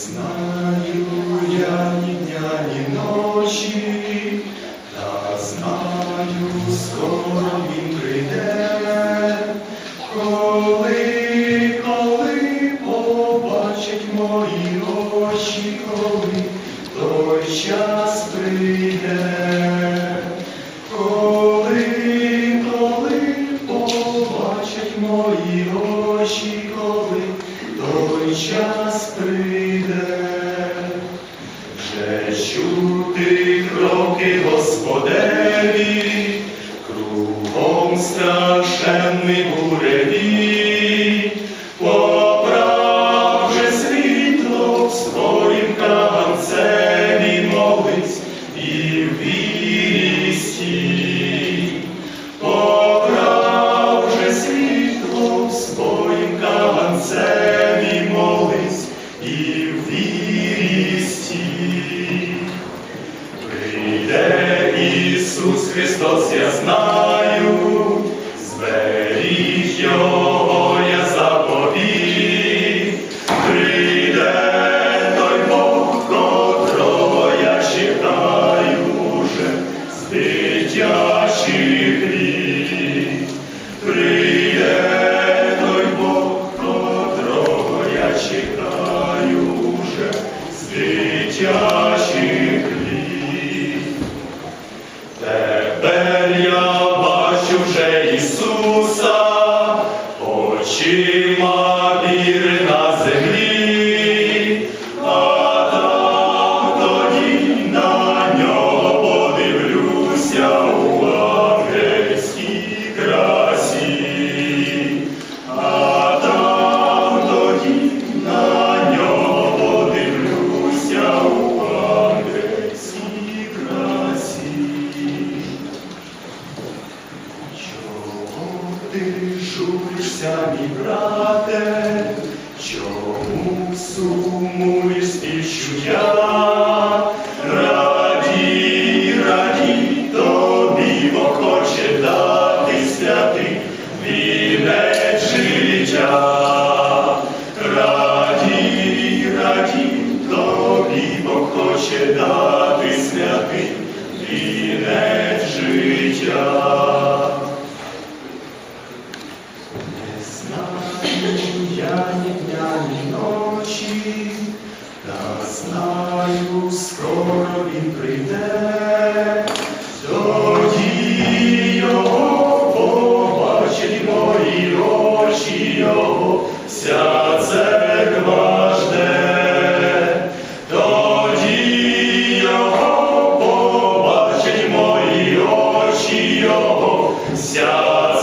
знаю я ні дня, ні ночі, та знаю, скоро він прийде, коли, коли побачить мої очі, коли той час прийде, коли, коли мої очі, коли той час прийде, Господеві, кругом страшенний буревій, поправ же світло в своїм канцеві молись і в вірі. Поправ же світло в своїм канцеві молись і в вірі Христос, я знаю, зберіг Його я заповіг. Прийде той Бог, котрого я чекаю уже з дитячих літ. Прийде той Бог, котрого я чекаю уже з дитячих бачу Ти журишся, мій брате? Чому сумуєш спішу я? Раді, раді, тобі Бог хоче дати святий вінець життя. Раді, раді, тобі Бог хоче дати святий вінець життя. Він прийде, тоді його мої очі його, вся церква тоді його мої очі його, вся